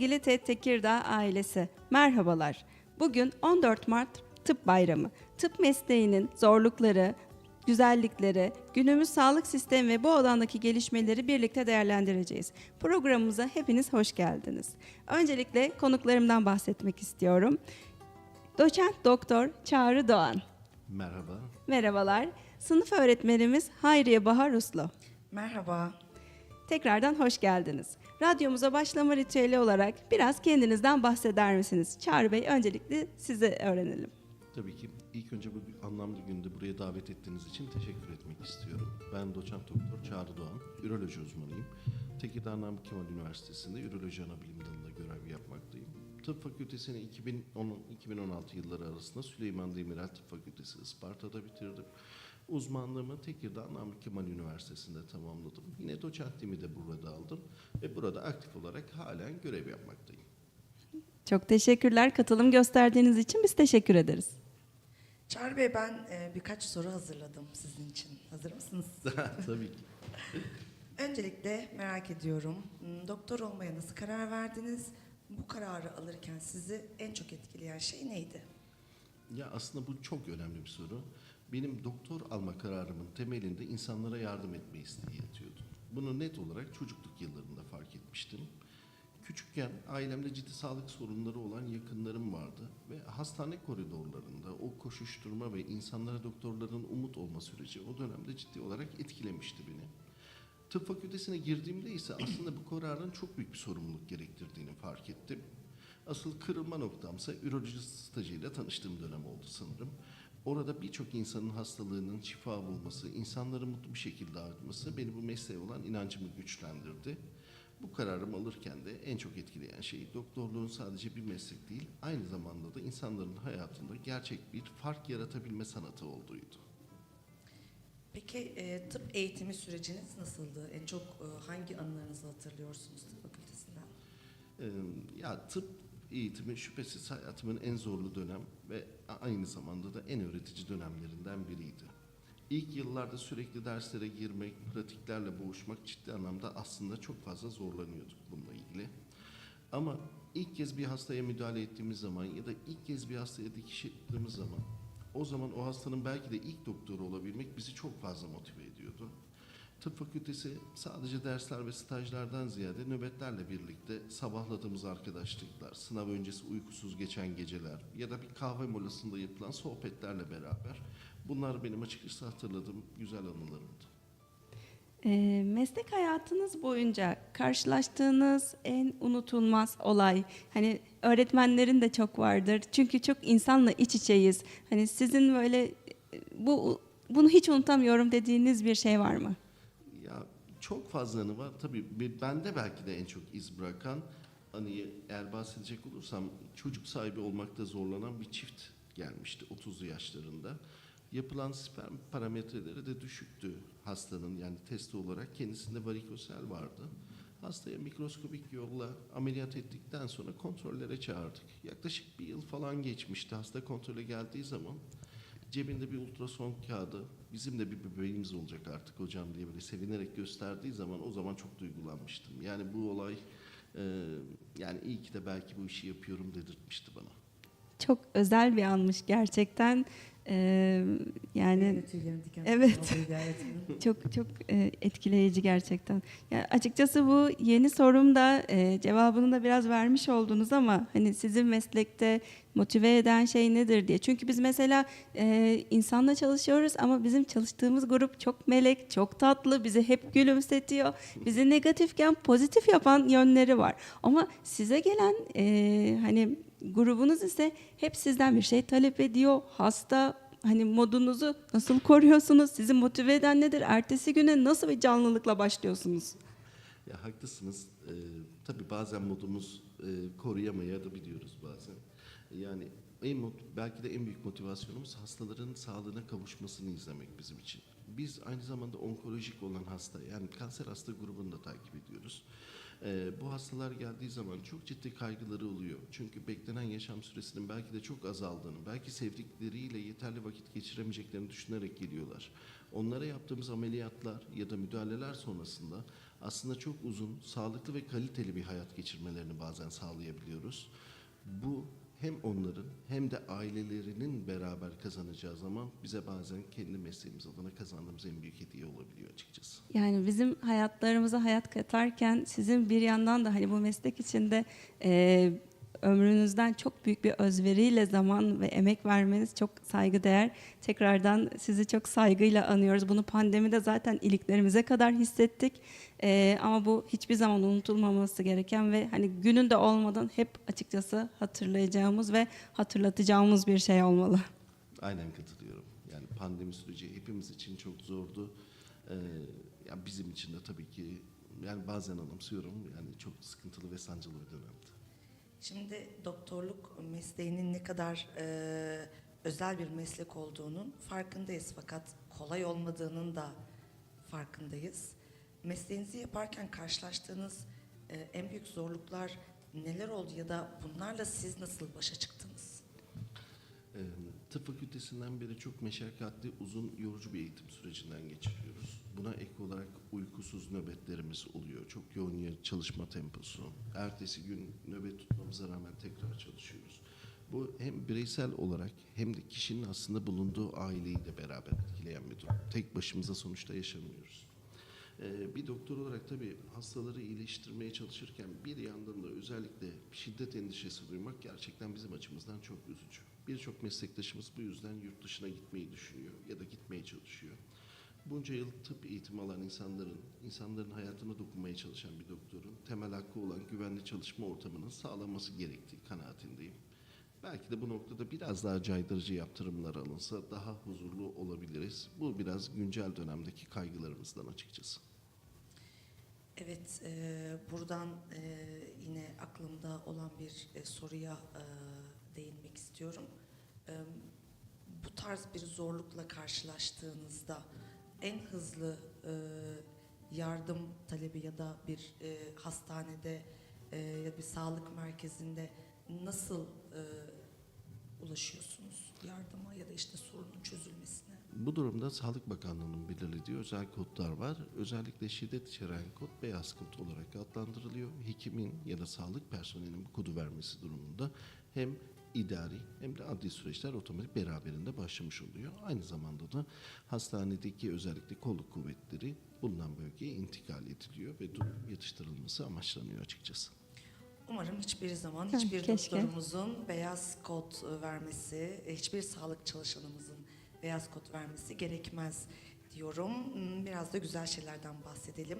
Sevgili TED Tekirdağ ailesi, merhabalar. Bugün 14 Mart Tıp Bayramı. Tıp mesleğinin zorlukları, güzellikleri, günümüz sağlık sistemi ve bu alandaki gelişmeleri birlikte değerlendireceğiz. Programımıza hepiniz hoş geldiniz. Öncelikle konuklarımdan bahsetmek istiyorum. Doçent Doktor Çağrı Doğan. Merhaba. Merhabalar. Sınıf öğretmenimiz Hayriye Bahar Uslu. Merhaba. Tekrardan hoş geldiniz. Radyomuza başlama ritüeli olarak biraz kendinizden bahseder misiniz? Çağrı Bey öncelikle sizi öğrenelim. Tabii ki ilk önce bu anlamlı günde buraya davet ettiğiniz için teşekkür etmek istiyorum. Ben doçent doktor Çağrı Doğan, üroloji uzmanıyım. Tekirdağ Namık Kemal Üniversitesi'nde üroloji anabilim dalında görev yapmaktayım. Tıp Fakültesini 2010-2016 yılları arasında Süleyman Demirel Tıp Fakültesi Isparta'da bitirdim. Uzmanlığımı Tekirdağ Namık Kemal Üniversitesi'nde tamamladım. Yine doçentliğimi de burada aldım ve burada aktif olarak halen görev yapmaktayım. Çok teşekkürler katılım gösterdiğiniz için biz teşekkür ederiz. Çağrı Bey ben e, birkaç soru hazırladım sizin için. Hazır mısınız? Tabii ki. Öncelikle merak ediyorum. hmm, Doktor olmaya nasıl karar verdiniz? Bu kararı alırken sizi en çok etkileyen şey neydi? Ya aslında bu çok önemli bir soru. Benim doktor alma kararımın temelinde insanlara yardım etme isteği yatıyordu. Bunu net olarak çocukluk yıllarında fark etmiştim. Küçükken ailemde ciddi sağlık sorunları olan yakınlarım vardı ve hastane koridorlarında o koşuşturma ve insanlara doktorların umut olma süreci o dönemde ciddi olarak etkilemişti beni. Tıp fakültesine girdiğimde ise aslında bu kararın çok büyük bir sorumluluk gerektirdiğini fark ettim. Asıl kırılma noktamsa üroloji stajıyla tanıştığım dönem oldu sanırım. Orada birçok insanın hastalığının şifa bulması, insanları mutlu bir şekilde ağırtması beni bu mesleğe olan inancımı güçlendirdi. Bu kararımı alırken de en çok etkileyen şey doktorluğun sadece bir meslek değil, aynı zamanda da insanların hayatında gerçek bir fark yaratabilme sanatı olduğuydu. Peki e, tıp eğitimi süreciniz nasıldı? En çok e, hangi anılarınızı hatırlıyorsunuz tıp fakültesinden? Ee, ya tıp eğitimi şüphesiz hayatımın en zorlu dönem ve aynı zamanda da en öğretici dönemlerinden biriydi. İlk yıllarda sürekli derslere girmek, pratiklerle boğuşmak ciddi anlamda aslında çok fazla zorlanıyorduk bununla ilgili. Ama ilk kez bir hastaya müdahale ettiğimiz zaman ya da ilk kez bir hastaya dikiş ettiğimiz zaman o zaman o hastanın belki de ilk doktoru olabilmek bizi çok fazla motive ediyordu. Tıp fakültesi sadece dersler ve stajlardan ziyade nöbetlerle birlikte sabahladığımız arkadaşlıklar, sınav öncesi uykusuz geçen geceler ya da bir kahve molasında yapılan sohbetlerle beraber bunlar benim açıkçası hatırladığım güzel anılarımdı. Ee, meslek hayatınız boyunca karşılaştığınız en unutulmaz olay, hani öğretmenlerin de çok vardır çünkü çok insanla iç içeyiz. Hani sizin böyle e, bu bunu hiç unutamıyorum dediğiniz bir şey var mı? Ya çok fazla anı var. Tabii be- bende belki de en çok iz bırakan hani eğer bahsedecek olursam çocuk sahibi olmakta zorlanan bir çift gelmişti 30'lu yaşlarında. Yapılan sperm parametreleri de düşüktü hastanın yani testi olarak kendisinde varikosel vardı. Hastaya mikroskopik yolla ameliyat ettikten sonra kontrollere çağırdık. Yaklaşık bir yıl falan geçmişti. Hasta kontrole geldiği zaman cebinde bir ultrason kağıdı bizim de bir bebeğimiz olacak artık hocam diye böyle sevinerek gösterdiği zaman o zaman çok duygulanmıştım. Yani bu olay e, yani iyi ki de belki bu işi yapıyorum dedirtmişti bana. Çok özel bir anmış gerçekten. Ee, yani Evet. Çok çok e, etkileyici gerçekten. Ya açıkçası bu yeni sorumda e, cevabını da biraz vermiş oldunuz ama hani sizin meslekte motive eden şey nedir diye. Çünkü biz mesela e, insanla çalışıyoruz ama bizim çalıştığımız grup çok melek, çok tatlı, bizi hep gülümsetiyor. Bizi negatifken pozitif yapan yönleri var. Ama size gelen e, hani grubunuz ise hep sizden bir şey talep ediyor. Hasta hani modunuzu nasıl koruyorsunuz? Sizi motive eden nedir? Ertesi güne nasıl bir canlılıkla başlıyorsunuz? Ya haklısınız. Ee, tabii bazen modumuz e, koruyamaya da biliyoruz bazen. Yani en belki de en büyük motivasyonumuz hastaların sağlığına kavuşmasını izlemek bizim için. Biz aynı zamanda onkolojik olan hasta yani kanser hasta grubunu da takip ediyoruz. Ee, bu hastalar geldiği zaman çok ciddi kaygıları oluyor. Çünkü beklenen yaşam süresinin belki de çok azaldığını, belki sevdikleriyle yeterli vakit geçiremeyeceklerini düşünerek geliyorlar. Onlara yaptığımız ameliyatlar ya da müdahaleler sonrasında aslında çok uzun, sağlıklı ve kaliteli bir hayat geçirmelerini bazen sağlayabiliyoruz. Bu hem onların hem de ailelerinin beraber kazanacağı zaman bize bazen kendi mesleğimiz adına kazandığımız en büyük hediye olabiliyor açıkçası. Yani bizim hayatlarımıza hayat katarken sizin bir yandan da hani bu meslek içinde e, ömrünüzden çok büyük bir özveriyle zaman ve emek vermeniz çok saygıdeğer. Tekrardan sizi çok saygıyla anıyoruz. Bunu pandemide zaten iliklerimize kadar hissettik. E, ama bu hiçbir zaman unutulmaması gereken ve hani gününde olmadan hep açıkçası hatırlayacağımız ve hatırlatacağımız bir şey olmalı. Aynen katılıyorum. Yani pandemi süreci hepimiz için çok zordu. Ee, ya bizim için de tabii ki yani bazen anımsıyorum yani çok sıkıntılı ve sancılı bir dönemdi. Şimdi doktorluk mesleğinin ne kadar e, özel bir meslek olduğunun farkındayız fakat kolay olmadığının da farkındayız. Mesleğinizi yaparken karşılaştığınız e, en büyük zorluklar neler oldu ya da bunlarla siz nasıl başa çıktınız? Ee, tıp fakültesinden beri çok meşakkatli, uzun, yorucu bir eğitim sürecinden geçiriyoruz. Buna ek olarak uykusuz nöbetlerimiz oluyor. Çok yoğun ya- çalışma temposu. Ertesi gün nöbet tutmamıza rağmen tekrar çalışıyoruz. Bu hem bireysel olarak hem de kişinin aslında bulunduğu aileyi de beraber etkileyen bir durum. Tek başımıza sonuçta yaşamıyoruz. Ee, bir doktor olarak tabii hastaları iyileştirmeye çalışırken bir yandan da özellikle şiddet endişesi duymak gerçekten bizim açımızdan çok üzücü. Birçok meslektaşımız bu yüzden yurt dışına gitmeyi düşünüyor ya da gitmeye çalışıyor. Bunca yıl tıp eğitimi alan insanların, insanların hayatına dokunmaya çalışan bir doktorun temel hakkı olan güvenli çalışma ortamının sağlanması gerektiği kanaatindeyim. Belki de bu noktada biraz daha caydırıcı yaptırımlar alınsa daha huzurlu olabiliriz. Bu biraz güncel dönemdeki kaygılarımızdan açıkçası. Evet, e, buradan e, yine aklımda olan bir e, soruya e, değinmek istiyorum. E, bu tarz bir zorlukla karşılaştığınızda en hızlı e, yardım talebi ya da bir e, hastanede e, ya bir sağlık merkezinde nasıl e, ulaşıyorsunuz yardıma ya da işte sorunun çözülmesine? Bu durumda Sağlık Bakanlığı'nın belirlediği özel kodlar var. Özellikle şiddet içeren kod beyaz kod olarak adlandırılıyor. Hekimin ya da sağlık personelinin bu kodu vermesi durumunda hem idari hem de adli süreçler otomatik beraberinde başlamış oluyor. Aynı zamanda da hastanedeki özellikle kolluk kuvvetleri bulunan bölgeye intikal ediliyor ve durum yatıştırılması amaçlanıyor açıkçası. Umarım hiçbir zaman hiçbir keşke. doktorumuzun beyaz kod vermesi, e, hiçbir sağlık çalışanımızın beyaz kod vermesi gerekmez diyorum. Hmm, Biraz da güzel şeylerden bahsedelim.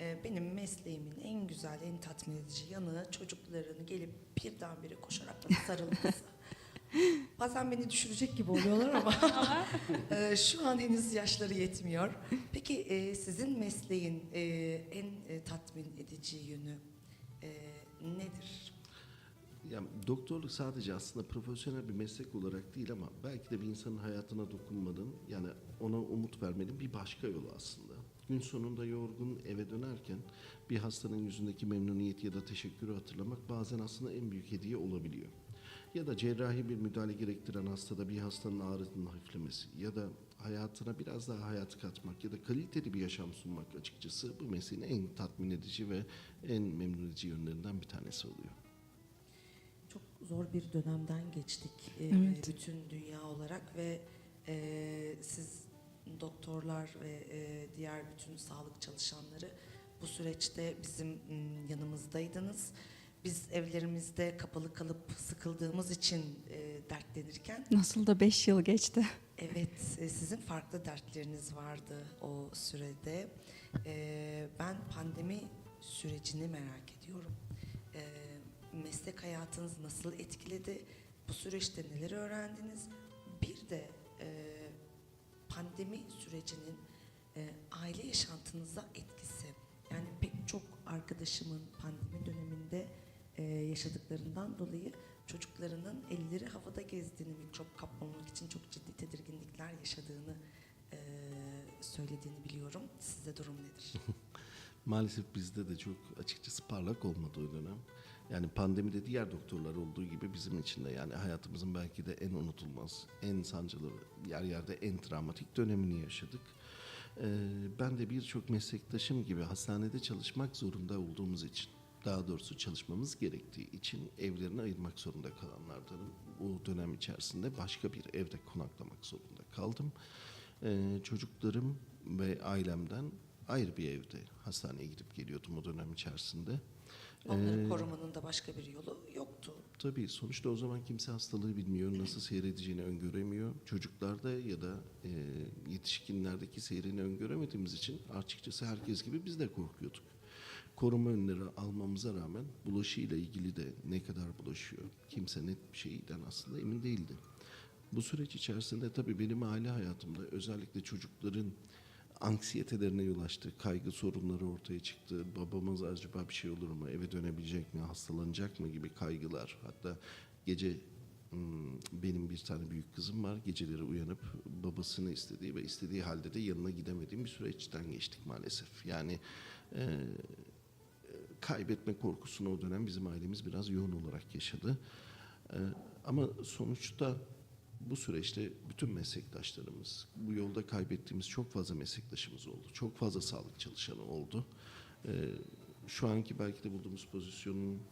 E, Benim mesleğimin en güzel, en tatmin edici yanı çocukların gelip birdenbire koşarak bana sarılması. Bazen beni düşürecek gibi oluyorlar ama e, şu an henüz yaşları yetmiyor. Peki e, sizin mesleğin e, en e, tatmin edici yönü nedir? Yani doktorluk sadece aslında profesyonel bir meslek olarak değil ama belki de bir insanın hayatına dokunmanın yani ona umut vermenin bir başka yolu aslında. Gün sonunda yorgun eve dönerken bir hastanın yüzündeki memnuniyet ya da teşekkürü hatırlamak bazen aslında en büyük hediye olabiliyor. Ya da cerrahi bir müdahale gerektiren hastada bir hastanın ağrısının hafiflemesi ya da hayatına biraz daha hayat katmak ya da kaliteli bir yaşam sunmak açıkçası bu mesleğin en tatmin edici ve en memnun edici yönlerinden bir tanesi oluyor. Çok zor bir dönemden geçtik e, Evet. bütün dünya olarak ve e, siz doktorlar ve e, diğer bütün sağlık çalışanları bu süreçte bizim yanımızdaydınız. Biz evlerimizde kapalı kalıp sıkıldığımız için e, dertlenirken Nasıl da 5 yıl geçti. Evet, e, sizin farklı dertleriniz vardı o sürede. E, Ben pandemi sürecini merak ediyorum. E, Meslek hayatınız nasıl etkiledi? Bu süreçte neler öğrendiniz? Bir de e, pandemi sürecinin e, aile yaşantınıza etkisi. Yani pek çok arkadaşımın pandemi döneminde e, yaşadıklarından dolayı çocuklarının elleri havada gezdiğini, mikrop kapmamak için çok ciddi tedirginlikler yaşadığını e, söylediğini biliyorum. Sizde durum nedir? Maalesef bizde de çok açıkçası parlak olmadı o dönem. Yani pandemide diğer doktorlar olduğu gibi bizim için de yani hayatımızın belki de en unutulmaz, en sancılı, yer yerde en travmatik dönemini yaşadık. Ee, ben de birçok meslektaşım gibi hastanede çalışmak zorunda olduğumuz için, daha doğrusu çalışmamız gerektiği için evlerini ayırmak zorunda kalanlardanım. Bu dönem içerisinde başka bir evde konaklamak zorunda kaldım. Ee, çocuklarım ve ailemden ayrı bir evde hastaneye gidip geliyordum o dönem içerisinde. Onları Ee, korumanın da başka bir yolu yoktu. Tabii sonuçta o zaman kimse hastalığı bilmiyor, nasıl seyredeceğini öngöremiyor. Çocuklarda ya da e, yetişkinlerdeki seyrini öngöremediğimiz için açıkçası herkes gibi biz de korkuyorduk. Koruma önleri almamıza rağmen bulaşıyla ilgili de ne kadar bulaşıyor kimse net bir şeyden aslında emin değildi. Bu süreç içerisinde tabii benim aile hayatımda özellikle çocukların anksiyetelerine yol açtı, kaygı sorunları ortaya çıktı. Babamız acaba bir şey olur mu, eve dönebilecek mi, hastalanacak mı gibi kaygılar. Hatta gece benim bir tane büyük kızım var. Geceleri uyanıp babasını istediği ve istediği halde de yanına gidemediğim bir süreçten geçtik maalesef. Yani e, kaybetme korkusunu o dönem bizim ailemiz biraz yoğun olarak yaşadı. Ee, ama sonuçta bu süreçte bütün meslektaşlarımız, bu yolda kaybettiğimiz çok fazla meslektaşımız oldu. Çok fazla sağlık çalışanı oldu. Ee, şu anki belki de bulduğumuz pozisyonun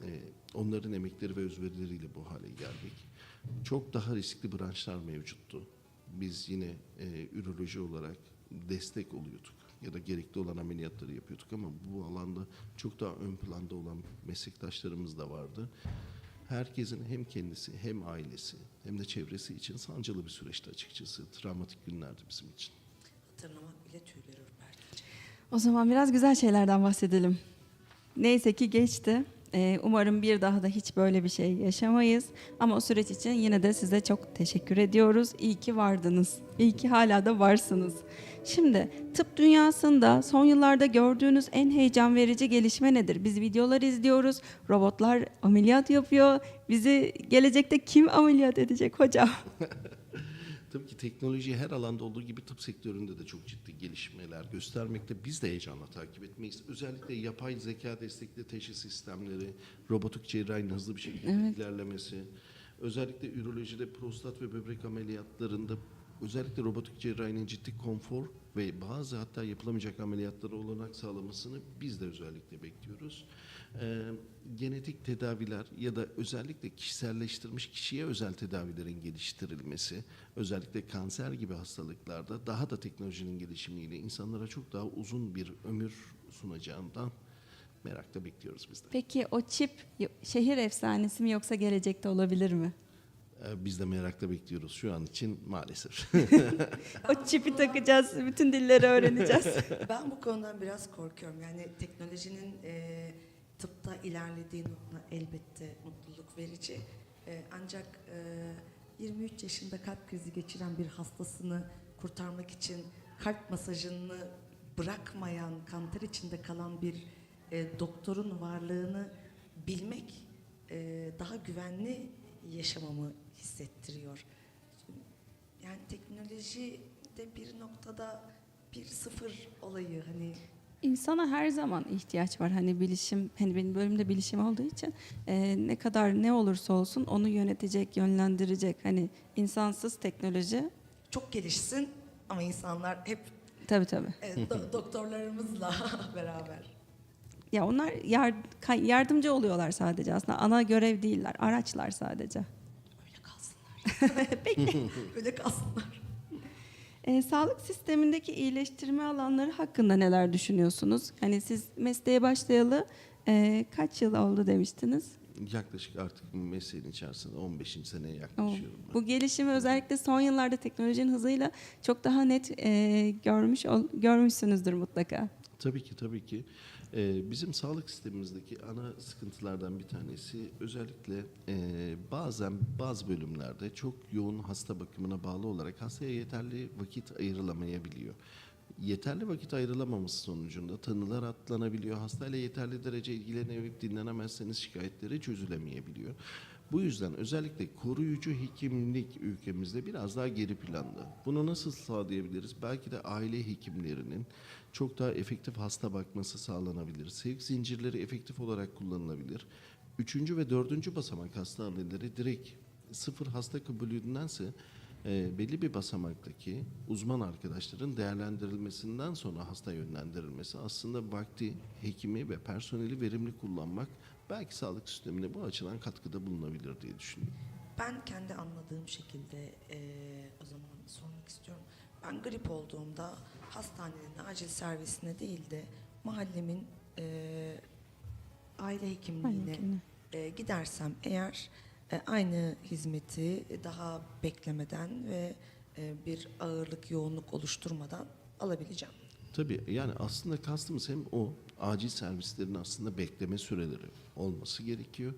e, onların emekleri ve özverileriyle bu hale geldik. Çok daha riskli branşlar mevcuttu. Biz yine e, üroloji olarak destek oluyorduk ya da gerekli olan ameliyatları yapıyorduk ama bu alanda çok daha ön planda olan meslektaşlarımız da vardı. Herkesin hem kendisi hem ailesi hem de çevresi için sancılı bir süreçti açıkçası. Travmatik günlerdi bizim için. Hatırlamak bile tüyleri ürpertici. O zaman biraz güzel şeylerden bahsedelim. Neyse ki geçti. Ee, umarım bir daha da hiç böyle bir şey yaşamayız. Ama o süreç için yine de size çok teşekkür ediyoruz. İyi ki vardınız. İyi ki hala da varsınız. Şimdi tıp dünyasında son yıllarda gördüğünüz en heyecan verici gelişme nedir? Biz videolar izliyoruz. Robotlar ameliyat yapıyor. Bizi gelecekte kim ameliyat edecek hocam? Tabii ki teknoloji her alanda olduğu gibi tıp sektöründe de çok ciddi gelişmeler göstermekte. Biz de heyecanla takip etmeyiz. Özellikle yapay zeka destekli teşhis sistemleri, robotik cerrahinin hızlı bir şekilde Evet. ilerlemesi, özellikle ürolojide prostat ve böbrek ameliyatlarında özellikle robotik cerrahinin ciddi konfor ve bazı hatta yapılamayacak ameliyatlara olanak sağlamasını biz de özellikle bekliyoruz. Ee, genetik tedaviler ya da özellikle kişiselleştirilmiş kişiye özel tedavilerin geliştirilmesi, özellikle kanser gibi hastalıklarda daha da teknolojinin gelişimiyle insanlara çok daha uzun bir ömür sunacağından merakla bekliyoruz biz de. Peki o çip şehir efsanesi mi yoksa gelecekte olabilir mi? Ee, biz de merakla bekliyoruz şu an için maalesef. O çipi takacağız, bütün dilleri öğreneceğiz. Ben bu konudan biraz korkuyorum. Yani teknolojinin e, tıpta ilerlediği nokta elbette mutluluk verici. E, ancak e, 23 yaşında kalp krizi geçiren bir hastasını kurtarmak için kalp masajını bırakmayan, kanter içinde kalan bir e, doktorun varlığını bilmek e, daha güvenli yaşamamı hissettiriyor. Yani teknoloji de bir noktada bir sıfır olayı hani İnsana her zaman ihtiyaç var. Hani bilişim, hani benim bölümde bilişim olduğu için e, ne kadar ne olursa olsun onu yönetecek, yönlendirecek. Hani insansız teknoloji çok gelişsin ama insanlar hep tabii tabii. e, do- doktorlarımızla beraber. Ya onlar yar- kay- yardımcı oluyorlar sadece aslında. Ana görev değiller, araçlar sadece. Öyle kalsınlar. Peki. Öyle kalsınlar. E, sağlık sistemindeki iyileştirme alanları hakkında neler düşünüyorsunuz? Hani siz mesleğe başlayalı e, kaç yıl oldu demiştiniz? Yaklaşık artık mesleğin içerisinde 15. seneye yaklaşıyorum. bu gelişimi özellikle son yıllarda teknolojinin hızıyla çok daha net e, görmüş ol- görmüşsünüzdür mutlaka. Tabii ki tabii ki. Ee, bizim sağlık sistemimizdeki ana sıkıntılardan bir tanesi özellikle e, bazen bazı bölümlerde çok yoğun hasta bakımına bağlı olarak hastaya yeterli vakit ayrılamayabiliyor. Yeterli vakit ayrılamaması sonucunda tanılar atlanabiliyor. Hastayla yeterli derece ilgilenemeyip dinlenemezseniz şikayetleri çözülemeyebiliyor. Bu yüzden özellikle koruyucu hekimlik ülkemizde biraz daha geri planda. Bunu nasıl sağlayabiliriz? Belki de aile hekimlerinin çok daha efektif hasta bakması sağlanabilir. Sevk zincirleri efektif olarak kullanılabilir. Üçüncü ve dördüncü basamak hastaneleri direkt sıfır hasta kabulündense e, belli bir basamaktaki uzman arkadaşların değerlendirilmesinden sonra hasta yönlendirilmesi aslında vakti, hekimi ve personeli verimli kullanmak belki sağlık sistemine bu açıdan katkıda bulunabilir diye düşünüyorum. Ben kendi anladığım şekilde eee, o zaman sormak istiyorum. Ben grip olduğumda hastanenin acil servisine değil de mahallemin eee, aile hekimliğine eee, gidersem eğer e, aynı hizmeti daha beklemeden ve e, bir ağırlık yoğunluk oluşturmadan alabileceğim. Tabii yani aslında kastımız hem o acil servislerin aslında bekleme süreleri olması gerekiyor.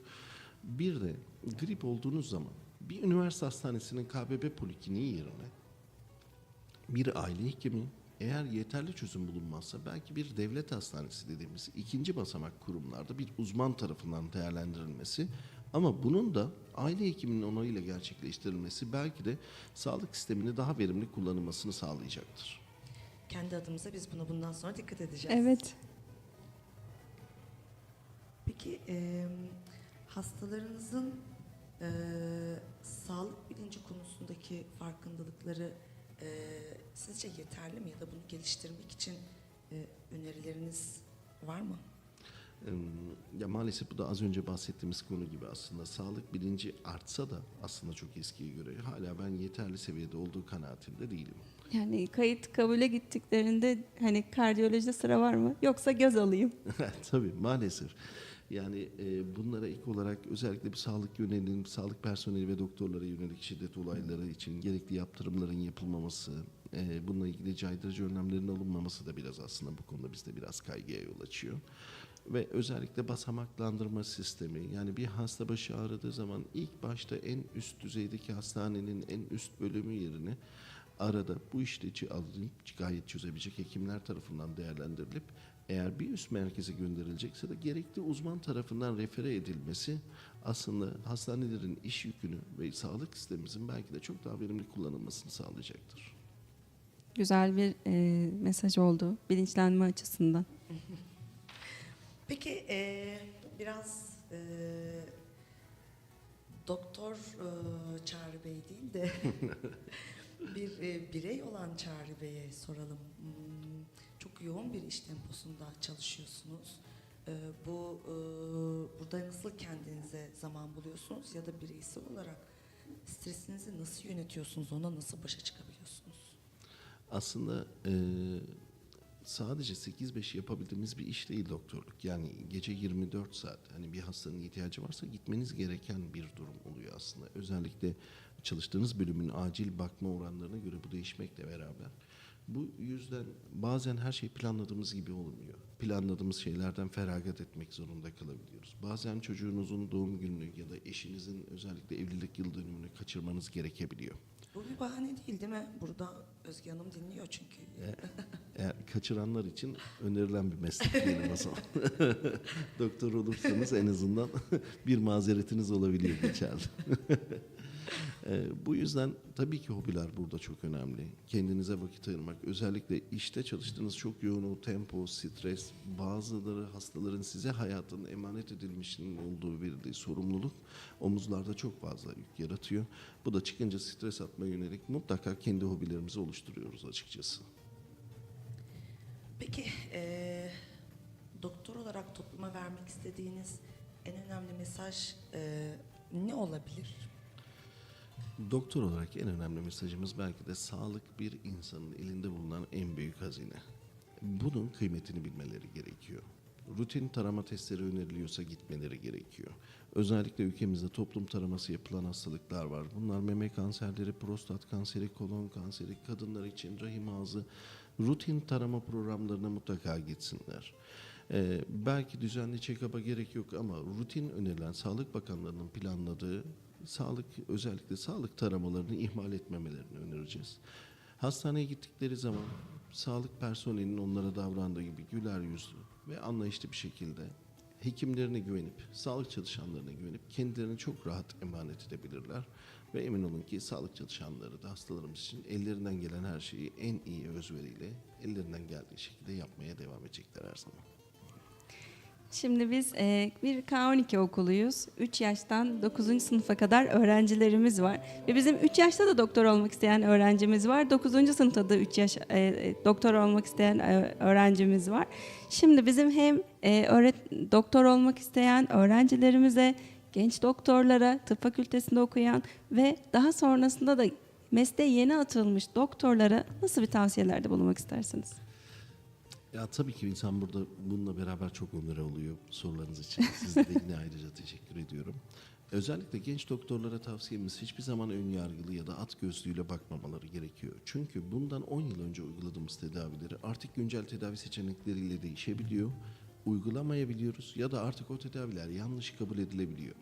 Bir de grip olduğunuz zaman bir üniversite hastanesinin KBB polikliniği yerine bir aile hekimi eğer yeterli çözüm bulunmazsa belki bir devlet hastanesi dediğimiz ikinci basamak kurumlarda bir uzman tarafından değerlendirilmesi ama bunun da aile hekiminin onayıyla gerçekleştirilmesi belki de sağlık sistemini daha verimli kullanılmasını sağlayacaktır. Kendi adımıza biz buna bundan sonra dikkat edeceğiz. Evet. Peki e, hastalarınızın e, sağlık bilinci konusundaki farkındalıkları e, sizce yeterli mi ya da bunu geliştirmek için e, önerileriniz var mı? Ya maalesef bu da az önce bahsettiğimiz konu gibi aslında sağlık bilinci artsa da aslında çok eskiye göre hala ben yeterli seviyede olduğu kanaatinde değilim. Yani kayıt kabule gittiklerinde hani kardiyolojide sıra var mı? Yoksa göz alayım. Tabii maalesef. Yani e, bunlara ilk olarak özellikle bir sağlık yönelim, sağlık personeli ve doktorlara yönelik şiddet olayları için gerekli yaptırımların yapılmaması, e, bununla ilgili caydırıcı önlemlerin alınmaması da biraz aslında bu konuda bizde biraz kaygıya yol açıyor. Ve özellikle basamaklandırma sistemi yani bir hasta başı ağrıdığı zaman ilk başta en üst düzeydeki hastanenin en üst bölümü yerine arada bu işleci alınıp gayet çözebilecek hekimler tarafından değerlendirilip eğer bir üst merkeze gönderilecekse de gerekli uzman tarafından refere edilmesi aslında hastanelerin iş yükünü ve sağlık sistemimizin belki de çok daha verimli kullanılmasını sağlayacaktır. Güzel bir e, mesaj oldu bilinçlenme açısından. Peki e, biraz e, doktor e, Çağrı Bey değil de bir e, birey olan Çağrı Bey'e soralım. Çok yoğun bir iş temposunda çalışıyorsunuz. E, bu e, burada nasıl kendinize zaman buluyorsunuz ya da bireysel olarak stresinizi nasıl yönetiyorsunuz? Ona nasıl başa çıkabiliyorsunuz? Aslında e, sadece 8-5 yapabildiğimiz bir iş değil doktorluk. Yani gece 24 saat hani bir hastanın ihtiyacı varsa gitmeniz gereken bir durum oluyor aslında. Özellikle çalıştığınız bölümün acil bakma oranlarına göre bu değişmekle beraber. Bu yüzden bazen her şey planladığımız gibi olmuyor. Planladığımız şeylerden feragat etmek zorunda kalabiliyoruz. Bazen çocuğunuzun doğum gününü ya da eşinizin özellikle evlilik yıl dönümünü kaçırmanız gerekebiliyor. Bu bir bahane değil değil mi? Burada Özge Hanım dinliyor çünkü. Eğer kaçıranlar için önerilen bir meslek diyelim o zaman. Doktor olursanız en azından bir mazeretiniz olabiliyor geçerli. Ee, bu yüzden tabii ki hobiler burada çok önemli. Kendinize vakit ayırmak, özellikle işte çalıştığınız çok yoğun o tempo, stres, bazıları hastaların size hayatın emanet edilmişinin olduğu verildiği sorumluluk omuzlarda çok fazla yük yaratıyor. Bu da çıkınca stres atma yönelik mutlaka kendi hobilerimizi oluşturuyoruz açıkçası. Peki eee, doktor olarak topluma vermek istediğiniz en önemli mesaj eee, ne olabilir? Doktor olarak en önemli mesajımız belki de sağlık bir insanın elinde bulunan en büyük hazine. Bunun kıymetini bilmeleri gerekiyor. Rutin tarama testleri öneriliyorsa gitmeleri gerekiyor. Özellikle ülkemizde toplum taraması yapılan hastalıklar var. Bunlar meme kanserleri, prostat kanseri, kolon kanseri, kadınlar için rahim ağzı rutin tarama programlarına mutlaka gitsinler. Ee, belki düzenli check-up'a gerek yok ama rutin önerilen Sağlık Bakanlığı'nın planladığı sağlık özellikle sağlık taramalarını ihmal etmemelerini önereceğiz. Hastaneye gittikleri zaman sağlık personelinin onlara davrandığı gibi güler yüzlü ve anlayışlı bir şekilde hekimlerine güvenip, sağlık çalışanlarına güvenip kendilerini çok rahat emanet edebilirler. Ve emin olun ki sağlık çalışanları da hastalarımız için ellerinden gelen her şeyi en iyi özveriyle ellerinden geldiği şekilde yapmaya devam edecekler her zaman. Şimdi biz e, bir K12 okuluyuz. 3 yaştan 9. sınıfa kadar öğrencilerimiz var. Ve bizim 3 yaşta da doktor olmak isteyen öğrencimiz var. 9. sınıfta da 3 yaş e, e, doktor olmak isteyen e, öğrencimiz var. Şimdi bizim hem e, öğret doktor olmak isteyen öğrencilerimize, genç doktorlara, tıp fakültesinde okuyan ve daha sonrasında da mesleğe yeni atılmış doktorlara nasıl bir tavsiyelerde bulunmak istersiniz? Ya tabii ki insan burada bununla beraber çok onur oluyor sorularınız için. Size de yine ayrıca teşekkür ediyorum. Özellikle genç doktorlara tavsiyemiz hiçbir zaman ön yargılı ya da at gözlüğüyle bakmamaları gerekiyor. Çünkü bundan 10 yıl önce uyguladığımız tedavileri artık güncel tedavi seçenekleriyle değişebiliyor. Uygulamayabiliyoruz ya da artık o tedaviler yanlış kabul edilebiliyor.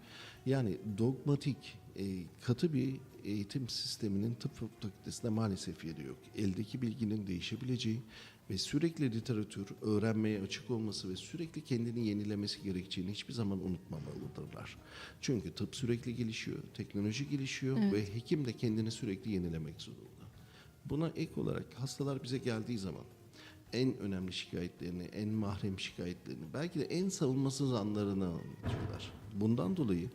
Yani dogmatik, e, katı bir eğitim sisteminin tıp fakültesinde maalesef yeri yok. Eldeki bilginin değişebileceği ve sürekli literatür öğrenmeye açık olması ve sürekli kendini yenilemesi gerektiğini hiçbir zaman unutmamalıdırlar. Çünkü tıp sürekli gelişiyor, teknoloji gelişiyor ve hekim de kendini sürekli yenilemek zorunda. Buna ek olarak hastalar bize geldiği zaman en önemli şikayetlerini, en mahrem şikayetlerini, belki de en savunmasız anlarını anlatıyorlar. Bundan dolayı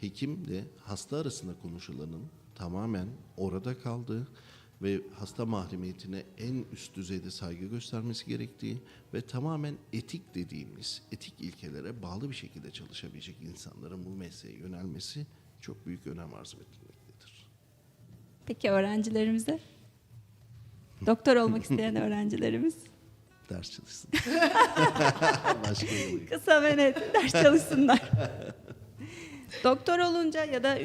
hekim de hasta arasında konuşulanın tamamen orada kaldığı ve hasta mahremiyetine en üst düzeyde saygı göstermesi gerektiği ve tamamen etik dediğimiz etik ilkelere bağlı bir şekilde çalışabilecek insanların bu mesleğe yönelmesi çok büyük önem arz etmektedir. Peki öğrencilerimize? Doktor olmak isteyen öğrencilerimiz? Ders çalışsın. Başka yolu. Kısa ve net ders çalışsınlar. Doktor olunca ya da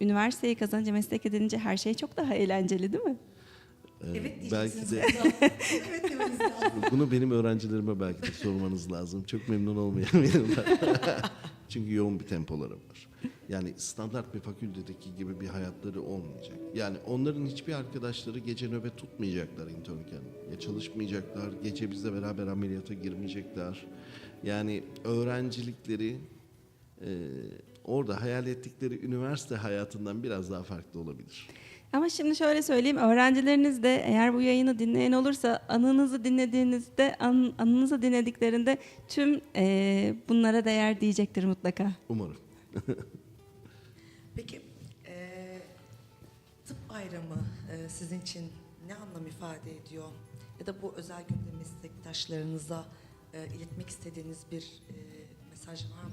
üniversiteyi kazanınca, meslek edinince her şey çok daha eğlenceli değil mi? Ee, Evet belki de evet demeniz lazım. bunu benim öğrencilerime belki de sormanız lazım. Çok memnun olmayabilirler. Çünkü yoğun bir tempoları var. Yani standart bir fakültedeki gibi bir hayatları olmayacak. Yani onların hiçbir arkadaşları gece nöbet tutmayacaklar internken. Ya çalışmayacaklar, gece bizle beraber ameliyata girmeyecekler. Yani öğrencilikleri e, orada hayal ettikleri üniversite hayatından biraz daha farklı olabilir. Ama şimdi şöyle söyleyeyim, öğrencileriniz de eğer bu yayını dinleyen olursa anınızı dinlediğinizde, an, anınızı dinlediklerinde tüm eee, bunlara değer diyecektir mutlaka. Umarım. Peki eee, tıp bayramı eee, sizin için ne anlam ifade ediyor? Ya da bu özel günde meslektaşlarınıza eee, iletmek istediğiniz bir eee, mesaj var mı?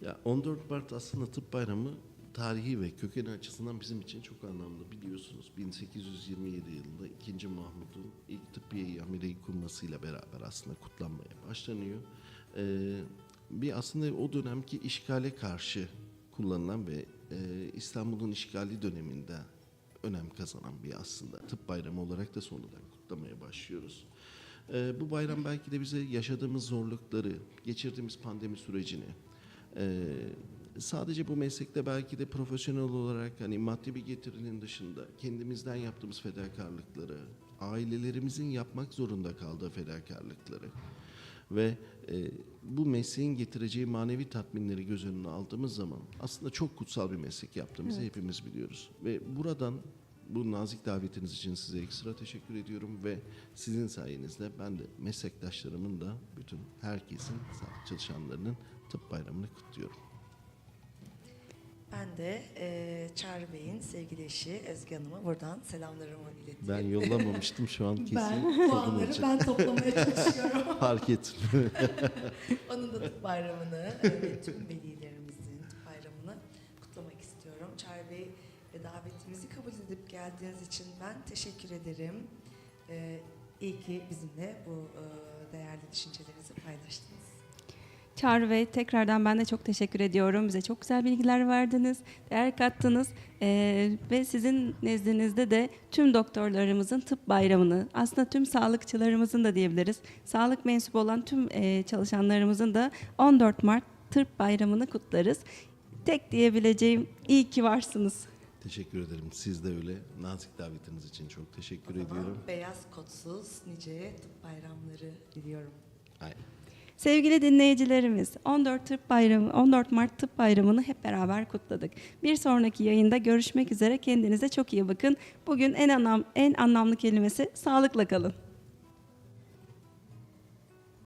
Ya 14 Mart aslında tıp bayramı tarihi ve kökeni açısından bizim için çok anlamlı. Biliyorsunuz 1827 yılında 2. Mahmud'un ilk tıbbiye hamileyi kurmasıyla beraber aslında kutlanmaya başlanıyor. Ee, bir aslında o dönemki işgale karşı kullanılan ve e, İstanbul'un işgali döneminde önem kazanan bir aslında tıp bayramı olarak da sonradan kutlamaya başlıyoruz. Ee, bu bayram belki de bize yaşadığımız zorlukları, geçirdiğimiz pandemi sürecini, ee, sadece bu meslekte belki de profesyonel olarak hani maddi bir getirinin dışında kendimizden yaptığımız fedakarlıkları, ailelerimizin yapmak zorunda kaldığı fedakarlıkları ve e, bu mesleğin getireceği manevi tatminleri göz önüne aldığımız zaman aslında çok kutsal bir meslek yaptığımızı hepimiz biliyoruz. Ve buradan bu nazik davetiniz için size ekstra teşekkür ediyorum ve sizin sayenizde ben de meslektaşlarımın da bütün herkesin, çalışanlarının tıp bayramını kutluyorum. Ben de eee Çağrı Bey'in sevgili eşi Ezgi Hanım'a buradan selamlarımı iletiyorum. Ben yollamamıştım şu an kesin. Ben puanları ben toplamaya çalışıyorum. Fark ettim. Onun da tıp bayramını ve tüm velilerimizin tıp bayramını kutlamak istiyorum. Çağrı Bey ve davetimizi kabul edip geldiğiniz için ben teşekkür ederim. Ee, iyi ki bizimle bu e, değerli düşüncelerinizi paylaştınız. Çağrı Bey tekrardan ben de çok teşekkür ediyorum. Bize çok güzel bilgiler verdiniz, değer kattınız Ee, ve sizin nezdinizde de tüm doktorlarımızın tıp bayramını, aslında tüm sağlıkçılarımızın da diyebiliriz, sağlık mensubu olan tüm e, çalışanlarımızın da 14 Mart tıp bayramını kutlarız. Tek diyebileceğim iyi ki varsınız. teşekkür ederim. Siz de öyle. Nazik davetiniz için çok teşekkür O zaman ediyorum. beyaz kodsuz nice tıp bayramları diliyorum. Aynen. Sevgili dinleyicilerimiz, 14 Tıp Bayramı, 14 Mart Tıp Bayramı'nı hep beraber kutladık. Bir sonraki yayında görüşmek üzere. Kendinize çok iyi bakın. Bugün en anlam en anlamlı kelimesi sağlıkla kalın.